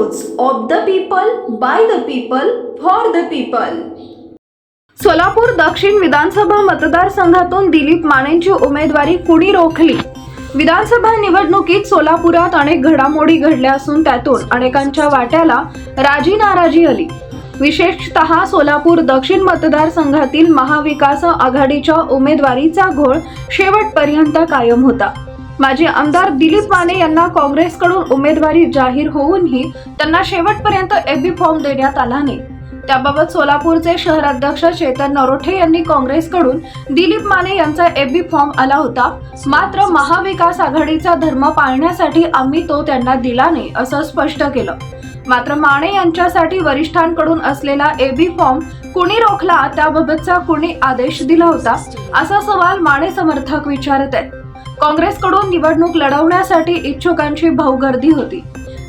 News of the people by the people for the people Solapur दक्षिण विधानसभा मतदारसंघातून दिलीप मानेंची उमेदवारी कुणी रोखली? विधानसभा निवडणुकीत सोलापुरात अनेक घडामोडी घडल्या असून त्यातून अनेकांच्या वाट्याला राजी नाराजी आली. विशेषतः सोलापूर दक्षिण मतदारसंघातील महाविकास आघाडीच्या उमेदवारीचा घोळ शेवटपर्यंत कायम होता. माजी आमदार दिलीप माने यांना काँग्रेसकडून उमेदवारी जाहीर होऊनही त्यांना शेवटपर्यंत एबी फॉर्म देण्यात आला नाही. त्याबाबत सोलापूरचे शहराध्यक्ष चेतन नरोठे यांनी काँग्रेसकडून दिलीप माने यांचा एबी फॉर्म आला होता. मात्र महाविकास आघाडीचा धर्म पाळण्यासाठी आम्ही तो त्यांना दिला नाही असं स्पष्ट केलं. मात्र माने यांच्यासाठी वरिष्ठांकडून असलेला एबी फॉर्म कुणी रोखला त्याबाबतचा कुणी आदेश दिला होता असा सवाल माने समर्थक विचारत आहेत. काँग्रेसकडून निवडणूक लढवण्यासाठी इच्छुकांची भाऊगर्दी होती.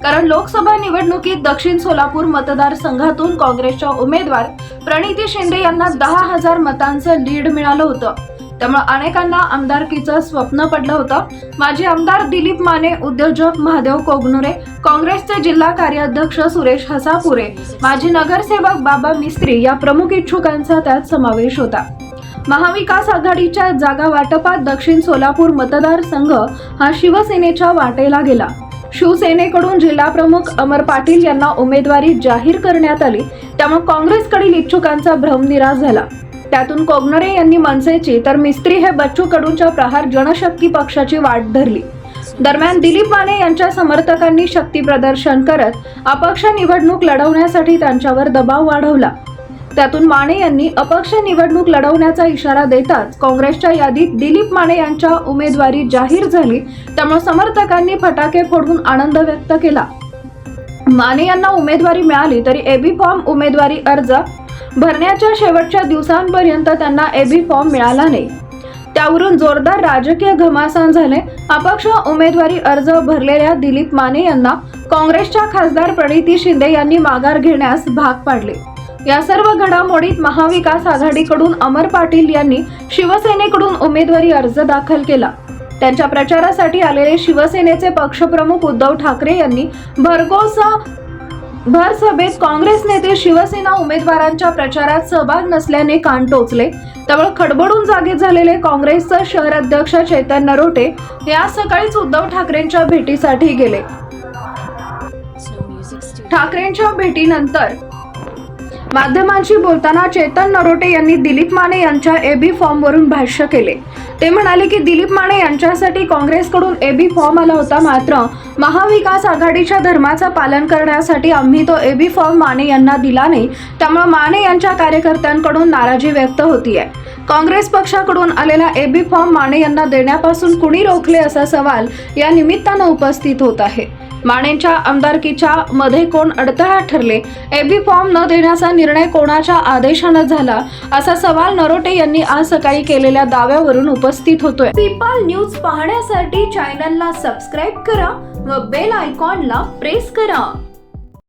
कारण लोकसभा निवडणुकीत दक्षिण सोलापूर मतदारसंघातून काँग्रेसच्या उमेदवार प्रणिती शिंदे यांना दहा हजार मतांचं लीड मिळालं होतं. त्यामुळे अनेकांना आमदारकीचं स्वप्न पडलं होतं. माजी आमदार दिलीप माने उद्योजक महादेव कोगनुरे काँग्रेसचे जिल्हा कार्याध्यक्ष सुरेश हसापुरे माजी नगरसेवक बाबा मिस्त्री या प्रमुख इच्छुकांचा त्यात समावेश होता. महाविकास आघाडीच्या जागा वाटपात दक्षिण सोलापूर मतदारसंघ हा शिवसेनेच्या वाटेला गेला. शिवसेनेकडून जिल्हाप्रमुख अमर पाटील यांना उमेदवारी जाहीर करण्यात आली. त्यामुळे काँग्रेसकडील इच्छुकांचा भ्रम निराश झाला. त्यातून कोगनरे यांनी मनसेची तर मिस्त्री हे बच्चू कडूंच्या प्रहार जनशक्ती पक्षाची वाट धरली. दरम्यान दिलीप माने यांच्या समर्थकांनी शक्ती प्रदर्शन करत अपक्ष निवडणूक लढवण्यासाठी त्यांच्यावर दबाव वाढवला. त्यातून माने यांनी अपक्ष निवडणूक लढवण्याचा इशारा देताच काँग्रेसच्या यादीत दिलीप माने यांच्या उमेदवारी जाहीर झाली त्यामुळे समर्थकांनी फटाके फोडून आनंद व्यक्त केला. माने यांना उमेदवारी मिळाली तरी एबी फॉर्म उमेदवारी अर्ज भरण्याच्या शेवटच्या दिवसांपर्यंत त्यांना एबी फॉर्म मिळाला नाही. त्यावरून जोरदार राजकीय घमासान झाले. अपक्ष उमेदवारी अर्ज भरलेल्या दिलीप माने यांना काँग्रेसच्या खासदार प्रणिती शिंदे यांनी माघार घेण्यास भाग पाडले. या सर्व घडामोडीत महाविकास आघाडीकडून अमर पाटील यांनी शिवसेनेकडून उमेदवारी अर्ज दाखल केला. त्यांच्या प्रचारासाठी आलेले शिवसेनेचे पक्षप्रमुख उद्धव ठाकरे यांनी भरघोस भर सभेत काँग्रेस नेते शिवसेना उमेदवारांच्या प्रचारात सहभाग नसल्याने कान टोचले. त्यामुळे खडबडून जागे झालेले काँग्रेसचे शहराध्यक्ष चैतन्य नरोटे हे आज सकाळीच उद्धव ठाकरेंच्या भेटीसाठी गेले. ठाकरेंच्या भेटीनंतर माध्यमांशी बोलताना चेतन नरोटे यांनी दिलीप माने यांच्या एबी फॉर्मवरून भाष्य केले. ते म्हणाले की दिलीप माने यांच्यासाठी काँग्रेसकडून एबी फॉर्म आला होता मात्र महाविकास आघाडीच्या धर्माचं पालन करण्यासाठी आम्ही तो एबी फॉर्म माने यांना दिला नाही. त्यामुळे माने यांच्या कार्यकर्त्यांकडून नाराजी व्यक्त होतीये. काँग्रेस पक्षाकडून आलेला एबी फॉर्म माने यांना देण्यापासून कुणी रोखले असा सवाल या निमित्तानं उपस्थित होत आहे. मानेंच्या आमदारकीच्या मध्ये कोण अडथळा ठरले? एबी फॉर्म न देण्याचा निर्णय कोणाच्या आदेशानं झाला? असा सवाल नरोटे यांनी आज सकाळी केलेल्या दाव्यावरून उपस्थित होतोय. पीपल न्यूज पाहण्यासाठी चॅनलला सबस्क्राईब करा व बेल आयकॉनला प्रेस करा.